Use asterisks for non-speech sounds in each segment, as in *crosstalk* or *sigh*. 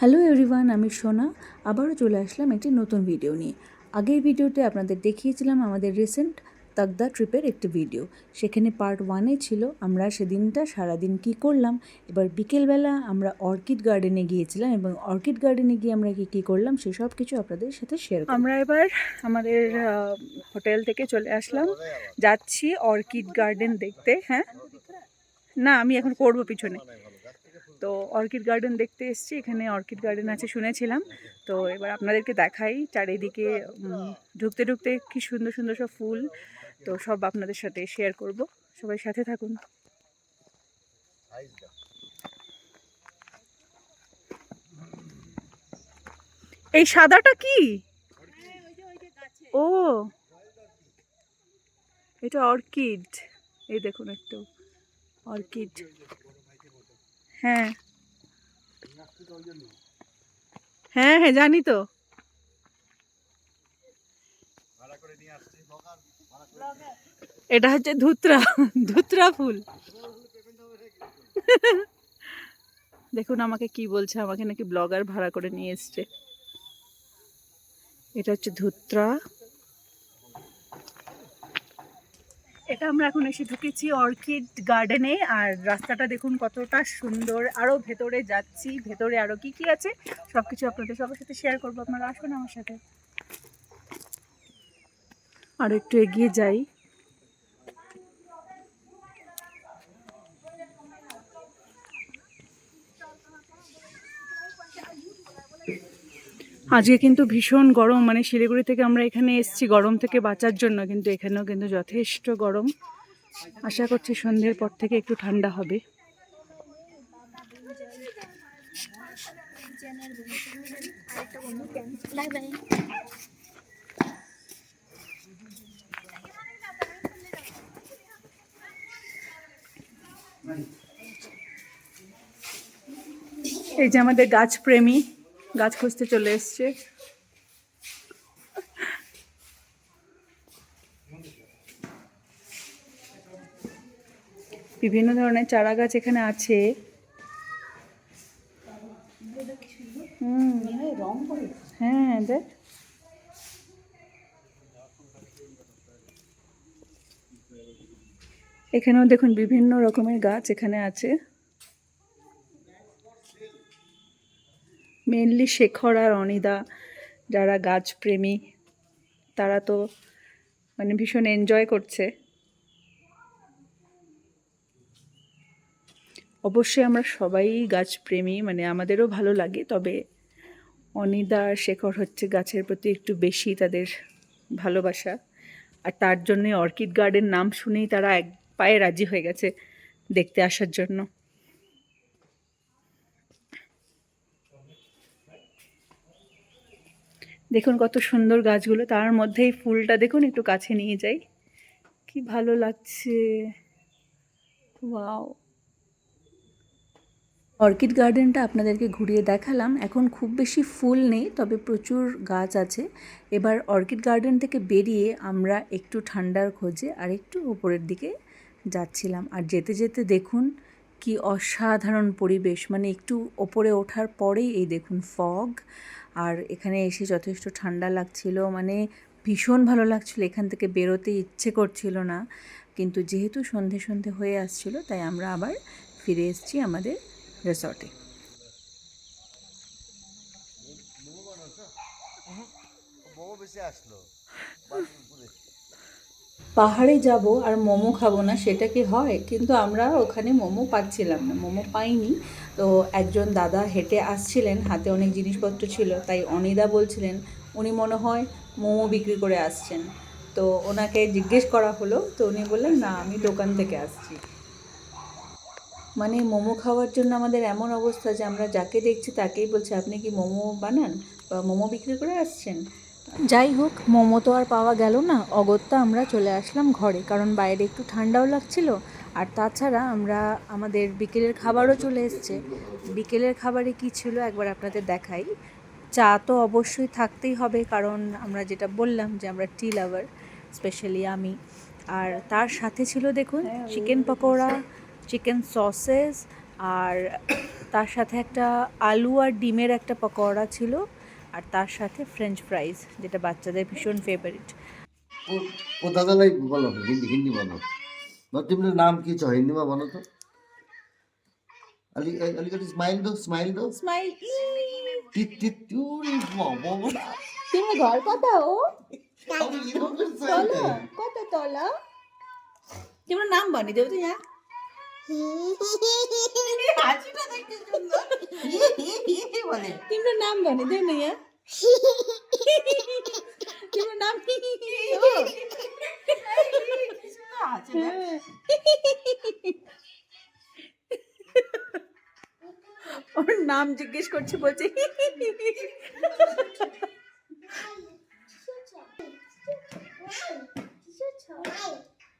Hello everyone আমি সোনা। আবারও চলে আসলাম একটি নতুন ভিডিও নিয়ে। আগের ভিডিওতে আপনাদের দেখিয়েছিলাম আমাদের রিসেন্ট তাকদা ট্রিপের একটি ভিডিও সেখানে পার্ট ওয়ানে ছিল, আমরা সেদিনটা সারাদিন কি করলাম, এবার বিকেলবেলা আমরা অর্কিড গার্ডেনে গিয়েছিলাম এবং অর্কিড গার্ডেনে গিয়ে আমরা কি, কী করলাম সেসব কিছু আপনাদের সাথে শেয়ার আমরা এবার আমাদের হোটেল থেকে চলে আসলাম। যাচ্ছি অর্কিড গার্ডেন দেখতে হ্যাঁ? না, আমি এখন করব পিছনে। তো অর্কিড গার্ডেন দেখতে এসছি, এখানে অর্কিড গার্ডেন আছে শুনেছিলাম। তো এবার আপনাদেরকে দেখাই চারিদিকে ঢুকতে ঢুকতে কি সুন্দর সুন্দর সব ফুল, তো সব আপনাদের সাথে শেয়ার করব। সবাই সাথে থাকুন। এই সাদাটা কি? ও, এটা অর্কিড। এই দেখুন একটু, অর্কিড। হ্যাঁ। হ্যাঁ হ্যাঁ জানি তো। এটা হচ্ছে ধুতরা ধুতরা ফুল। দেখুন আমাকে কি বলছে, আমাকে নাকি ব্লগার ভাড়া করে নিয়ে এসছে। এটা হচ্ছে ধুত্রা। এটা আমরা এখন এসে ঢুকেছি অর্কিড গার্ডেনে, আর রাস্তাটা দেখুন কতটা সুন্দর। আরও ভেতরে যাচ্ছি, ভেতরে আরও কি কি আছে সব কিছু আপনাদের সবার সাথে শেয়ার করব। আপনারা আসুন আমার সাথে। আর একটু এগিয়ে যাই। আজকে কিন্তু ভীষণ গরম মানে শিলিগুড়ি থেকে আমরা এখানে এসেছি গরম থেকে বাঁচার জন্য, কিন্তু এখানেও কিন্তু যথেষ্ট গরম। আশা করছি সন্ধ্যের পর থেকে একটু ঠান্ডা হবে। এই যে আমাদের গাছ প্রেমী গাছ খুঁজতে চলে এসছে। বিভিন্ন ধরনের চারা গাছ এখানে আছে। হ্যাঁ দেখ। এখানেও দেখুন বিভিন্ন রকমের গাছ এখানে আছে। মেনলি শেখর আর অনিদা যারা গাছ প্রেমী, তারা তো মানে ভীষণ এনজয় করছে। অবশ্যই আমরা সবাই গাছপ্রেমী মানে আমাদেরও ভালো লাগে, তবে অনিদা আর শেখর হচ্ছে গাছের প্রতি একটু বেশি তাদের ভালোবাসা। আর তার জন্যে অর্কিড গার্ডেন নাম শুনেই তারা এক পায়ে রাজি হয়ে গেছে দেখতে আসার জন্য। দেখুন কত সুন্দর গাছগুলো, তার মধ্যে এই ফুলটা দেখুন একটু কাছে নিয়ে যাই। কি ভালো লাগছে। ওয়াও। অর্কিড গার্ডেনটা আপনাদেরকে ঘুরিয়ে দেখালাম। এখন খুব বেশি ফুল নেই, তবে প্রচুর গাছ আছে। এবার অর্কিড গার্ডেন থেকে বেরিয়ে আমরা একটু ঠান্ডার খোঁজে আর একটু উপরের দিকে যাচ্ছিলাম। আর যেতে যেতে দেখুন কি অসাধারণ পরিবেশ। মানে একটু ওপরে ওঠার পরেই এই দেখুন ফগ আর এখানে এসে যথেষ্ট ঠান্ডা লাগছিল। মানে ভীষণ ভালো লাগছিল এখান থেকে বেরোতে ইচ্ছে করছিল না। কিন্তু যেহেতু সন্ধে সন্ধে হয়ে আসছিল তাই আমরা আবার ফিরে এসেছি আমাদের রিসর্টে। *laughs* পাহাড়ে যাব আর মোমো খাব না, সেটা কি হয়? কিন্তু আমরা ওখানে মোমো পাচ্ছিলাম না, মোমো পাইনি। তো একজন দাদা হেঁটে আসছিলেন, হাতে অনেক জিনিসপত্র ছিল, তাই অনিদা বলছিলেন, উনি মনে হয় মোমো বিক্রি করে আসছেন। তো ওনাকে জিজ্ঞেস করা হলো, তো উনি বললেন, না, আমি দোকান থেকে আসছি। মানে মোমো খাওয়ার জন্য আমাদের এমন অবস্থা যে আমরা যাকে দেখছি তাকেই বলছে, আপনি কি মোমো বানান বা মোমো বিক্রি করে আসছেন? যাই হোক মোমো তো আর পাওয়া গেল না। অগত্যা আমরা চলে আসলাম ঘরে কারণ বাইরে একটু ঠান্ডাও লাগছিল। আর তাছাড়া আমরা আমাদের বিকেলের খাবারও চলে এসছে। বিকেলের খাবারে কি ছিল একবার আপনাদের দেখাই। চা তো অবশ্যই থাকতেই হবে কারণ আমরা যেটা বললাম যে আমরা টি লাভার স্পেশালি আমি। আর তার সাথে ছিল দেখুন চিকেন পকোড়া চিকেন সসেস আর তার সাথে একটা আলু আর ডিমের একটা পকোড়া ছিল। আর তার সাথে ফ্রেঞ্চ ফ্রাইজ যেটা বাচ্চাদের ভীষণ ফেভারিট ও দাদালাই বলো হিন্দি হিন্দি বলো। তুমি নাম কি চাও হিন্দি মা বলো তো। আলি আলি আলিগড়ি স্মাইল দো স্মাইল দো স্মাইল টি টি টিট তুই বাবা তুমি ঘর কথা ও? কত তলা? তোমার নাম বানি দেব তো হ্যাঁ? তোমরা নাম বানি দেব না হ্যাঁ? তোমার নাম কি ওর নাম। জিজ্ঞেস করছে বলছে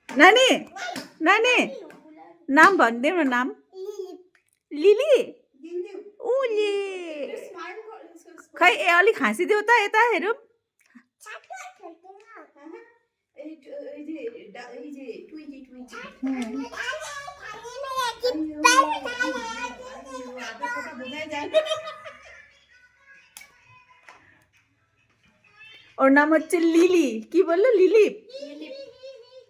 নানি নানি নাম বল নাম লিলি উলি खै ए अलिक हाँसिदेऊ त यता हेरौँ ওর নাম হচ্ছে লিলি কি বললো লিলিপ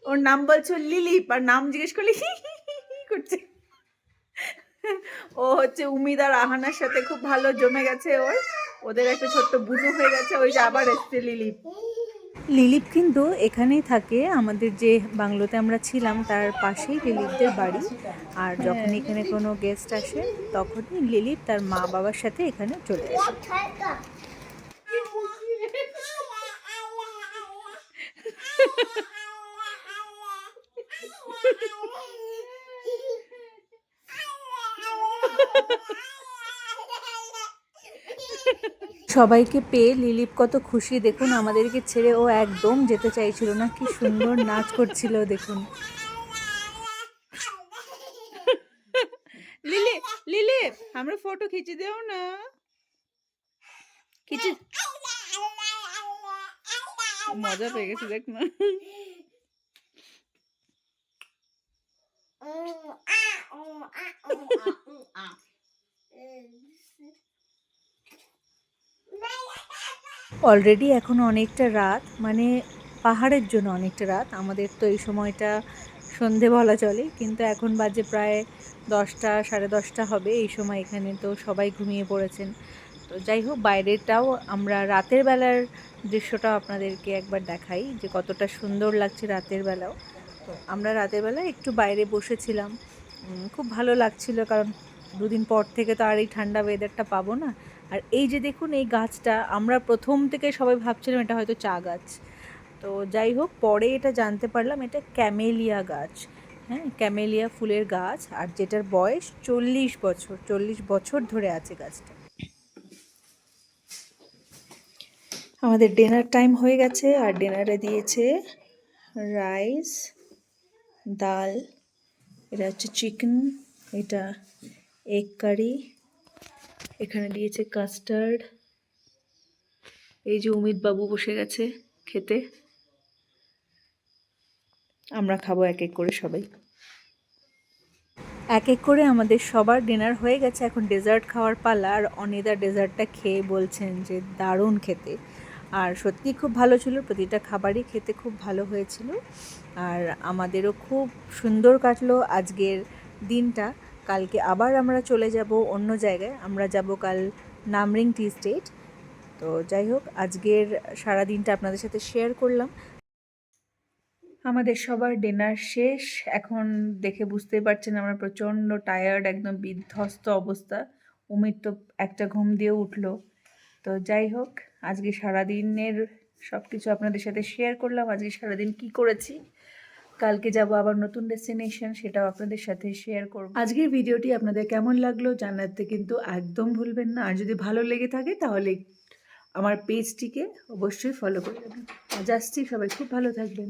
ওর নাম বলছো লিলিপ আর নাম জিজ্ঞেস করলে হি হি হি হি করছে ও হচ্ছে উমিদ আর আহানার সাথে খুব ভালো জমে গেছে ওর ওদের একটা ছোট্ট বুনু হয়ে গেছে ওই যে আবার এসছে লিলিপ লিলিপ কিন্তু এখানেই থাকে। আমাদের যে বাংলোতে আমরা ছিলাম তার পাশেই লিলিপদের বাড়ি। আর যখন এখানে কোনো গেস্ট আসে তখনই লিলিপ তার মা বাবার সাথে এখানে চলে আসে। *laughs* সবাইকে পেয়ে লিলিপ কত খুশি। দেখুন আমাদেরকে ছেড়ে ও একদম যেতে চাইছিল না। কি সুন্দর নাচ করছিল দেখুন। লিলি লিলি আমরা ফটো খিচে দেও না। খিচে। মজা পেয়ে গেছে দেখ না। *laughs* *laughs* অলরেডি এখন অনেকটা রাত মানে পাহাড়ের জন্য অনেকটা রাত। আমাদের তো এই সময়টা সন্ধে বলা চলে, কিন্তু এখন বাজে প্রায় দশটা, সাড়ে দশটা হবে এই সময় এখানে, তো সবাই ঘুমিয়ে পড়েছেন। তো যাই হোক বাইরেটাও আমরা রাতের বেলার দৃশ্যটাও আপনাদেরকে একবার দেখাই, যে কতটা সুন্দর লাগছে রাতের বেলাও। তো আমরা রাতের বেলা একটু বাইরে বসেছিলাম। খুব ভালো লাগছিল, কারণ দুদিন পর থেকে তো আর এই ঠান্ডা ওয়েদারটা পাবো না। আর এই যে দেখুন, এই গাছটা আমরা প্রথম থেকে সবাই ভাবছিলাম এটা হয়তো চা গাছ। তো যাই হোক, পরে এটা জানতে পারলাম এটা ক্যামেলিয়া গাছ। হ্যাঁ ক্যামেলিয়া ফুলের গাছ আর যেটার বয়স চল্লিশ বছর চল্লিশ বছর ধরে আছে গাছটা। আমাদের ডিনার টাইম হয়ে গেছে আর ডিনারে দিয়েছে রাইস ডাল এটা হচ্ছে চিকেন এটা এগ কারি এখানে দিয়েছে কাস্টার্ড। এই যে অমিত বাবু বসে গেছে খেতে। আমরা খাব এক এক করে সবাই। এক এক করে আমাদের সবার ডিনার হয়ে গেছে। এখন ডেজার্ট খাওয়ার পালা আর অনিদা ডেজার্টটা খেয়ে বলছেন যে দারুণ খেতে। আর সত্যি খুব ভালো ছিল, প্রতিটা খাবারই খেতে খুব ভালো হয়েছিল। আর আমাদেরও খুব সুন্দর কাটলো আজকের দিনটা। কালকে আবার আমরা চলে যাব অন্য জায়গায়। আমরা যাব কাল নামরিং টি স্টেট। তো যাই হোক, আজকের সারা দিনটা আপনাদের সাথে শেয়ার করলাম। আমাদের সবার ডিনার শেষ। এখন দেখে বুঝতেই পারছেন আমরা প্রচণ্ড টায়ার্ড একদম বিধ্বস্ত অবস্থা। উমির তো একটা ঘুম দিয়ে উঠল। তো যাই হোক, আজকে সারাদিনের সব কিছু আপনাদের সাথে শেয়ার করলাম। আজকে সারাদিন কি করেছি? কালকে যাব আবার নতুন ডেস্টিনেশন সেটাও আপনাদের সাথে শেয়ার করব। আজকের ভিডিওটি আপনাদের কেমন লাগল জানাতে কিন্তু একদম ভুলবেন না। আর যদি ভালো লেগে থাকে তাহলে আমার পেজটিকে অবশ্যই ফলো করে দেবেন আজ আসছি, সবাই খুব ভালো থাকবেন।